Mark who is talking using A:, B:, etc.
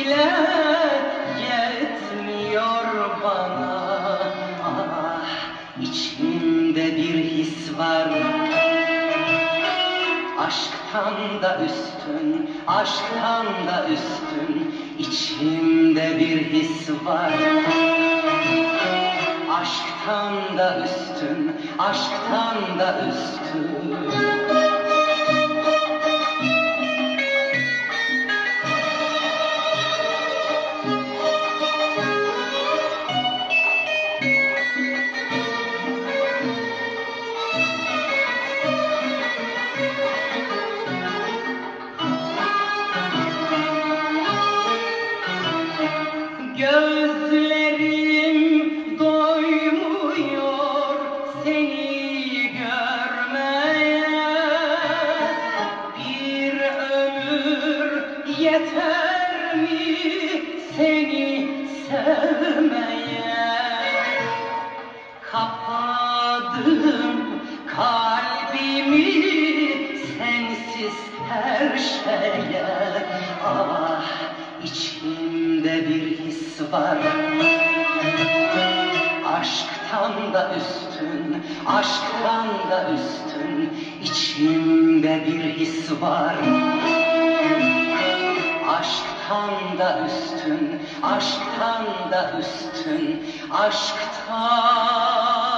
A: bile yetmiyor bana. Ah içimde bir his var. Aşktan da üstün, aşktan da üstün içimde bir his var. Aşktan da üstün, aşktan da üstün. Yeter mi seni sevmeye? Kapadım kalbimi sensiz her şeye. Ah içimde bir his var. Aşktan da üstün, aşktan da üstün içimde bir his var üstün, aşktan da üstün, aşktan